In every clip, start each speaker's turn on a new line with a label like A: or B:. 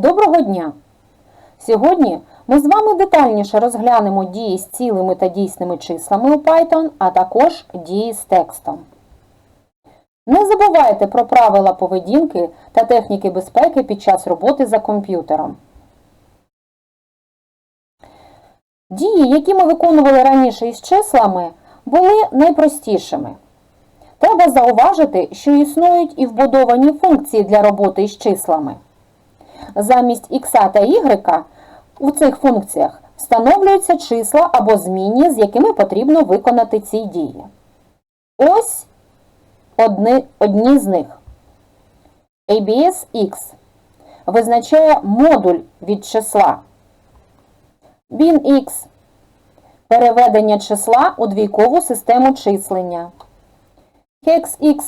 A: Доброго дня! Сьогодні ми з вами детальніше розглянемо дії з цілими та дійсними числами у Python, а також дії з текстом. Не забувайте про правила поведінки та техніки безпеки під час роботи за комп'ютером. Дії, які ми виконували раніше із числами, були найпростішими. Треба зауважити, що існують і вбудовані функції для роботи із числами. Замість х та y у цих функціях встановлюються числа або змінні, з якими потрібно виконати ці дії. Ось одні, одні з них. ABS X визначає модуль від числа. Bin X переведення числа у двійкову систему числення. Hex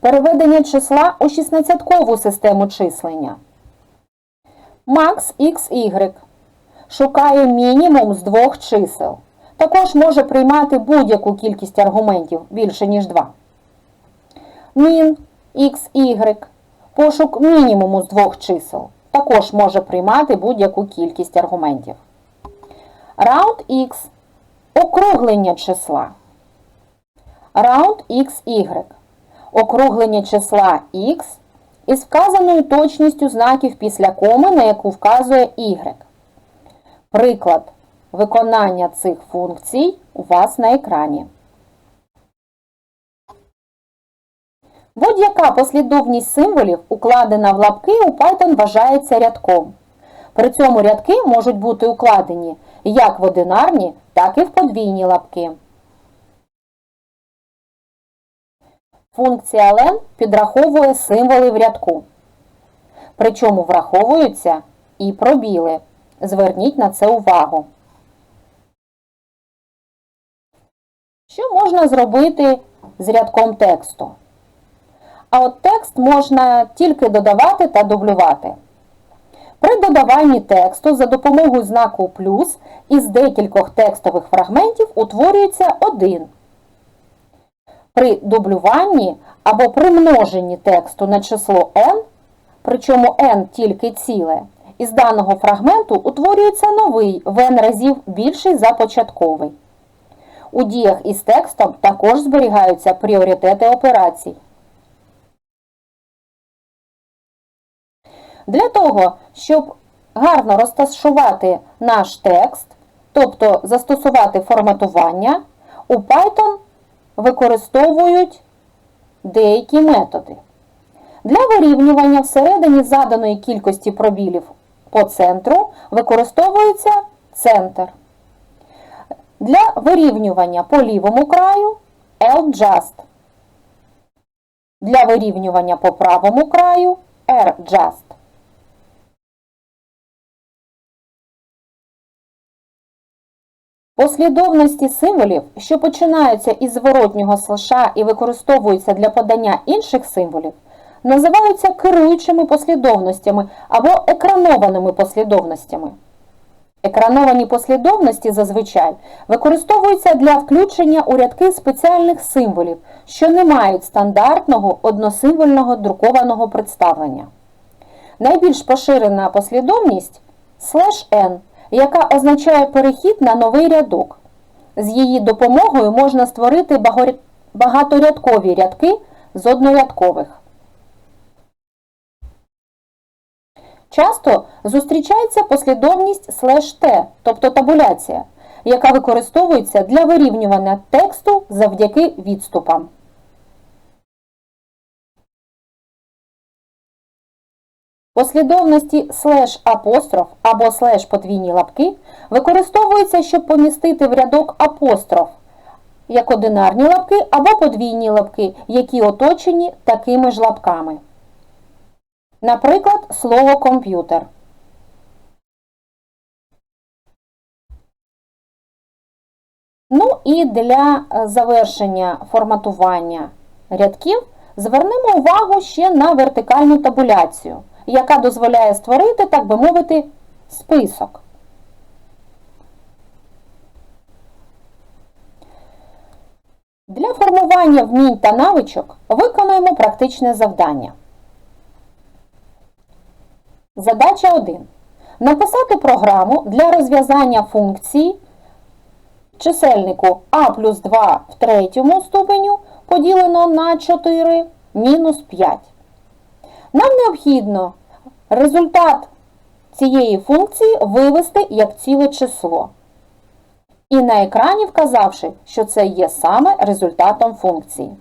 A: переведення числа у 16-кову систему числення. Max XY шукає мінімум з двох чисел. Також може приймати будь-яку кількість аргументів більше, ніж 2. Min XY пошук мінімуму з двох чисел. Також може приймати будь-яку кількість аргументів. Round X округлення числа. Round XY округлення числа X із вказаною точністю знаків після коми, на яку вказує Y. Приклад виконання цих функцій у вас на екрані. Будь-яка послідовність символів, укладена в лапки, у Python вважається рядком. При цьому рядки можуть бути укладені як в одинарні, так і в подвійні лапки. Функція len підраховує символи в рядку. Причому враховуються і пробіли. Зверніть на це увагу. Що можна зробити з рядком тексту? А от текст можна тільки додавати та дублювати. При додаванні тексту за допомогою знаку плюс із декількох текстових фрагментів утворюється один. При дублюванні або при множенні тексту на число n, причому n тільки ціле, із даного фрагменту утворюється новий в n разів більший за початковий. У діях із текстом також зберігаються пріоритети операцій. Для того, щоб гарно розташувати наш текст, тобто застосувати форматування, у Python використовують деякі методи. Для вирівнювання всередині заданої кількості пробілів по центру використовується центр. Для вирівнювання по лівому краю L-Just. Для вирівнювання по правому краю R-Just. Послідовності символів, що починаються із зворотнього слеша і використовуються для подання інших символів, називаються керуючими послідовностями або екранованими послідовностями. Екрановані послідовності зазвичай використовуються для включення у рядки спеціальних символів, що не мають стандартного односимвольного друкованого представлення. Найбільш поширена послідовність n, яка означає перехід на новий рядок. З її допомогою можна створити багаторядкові рядки з однорядкових. Часто зустрічається послідовність «t», тобто табуляція, яка використовується для вирівнювання тексту завдяки відступам. Послідовності слеш апостроф або слеш подвійні лапки використовуються, щоб помістити в рядок апостроф як одинарні лапки або подвійні лапки, які оточені такими ж лапками. Наприклад, слово комп'ютер. Ну і для завершення форматування рядків звернемо увагу ще на вертикальну табуляцію, яка дозволяє створити, так би мовити, список. Для формування вмінь та навичок виконуємо практичне завдання. Задача 1. Написати програму для розв'язання функції чисельнику а плюс 2 в третьому ступеню поділено на 4 мінус 5. Нам необхідно результат цієї функції вивести як ціле число. І на екрані вказавши, що це є саме результатом функції.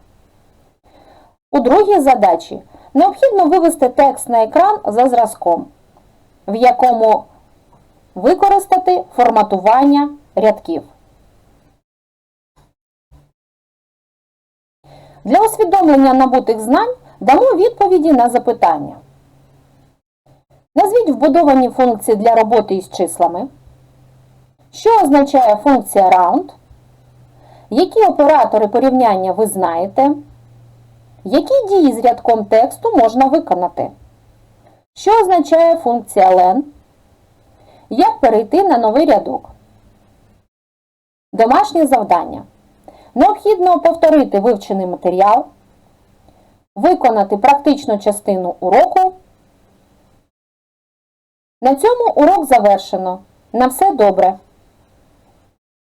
A: У другій задачі необхідно вивести текст на екран за зразком, в якому використати форматування рядків. Для усвідомлення набутих знань дамо відповіді на запитання. Назвіть вбудовані функції для роботи із числами. Що означає функція round? Які оператори порівняння ви знаєте? Які дії з рядком тексту можна виконати? Що означає функція len? Як перейти на новий рядок? Домашнє завдання. Необхідно повторити вивчений матеріал, виконати практичну частину уроку. На цьому урок завершено. На все добре!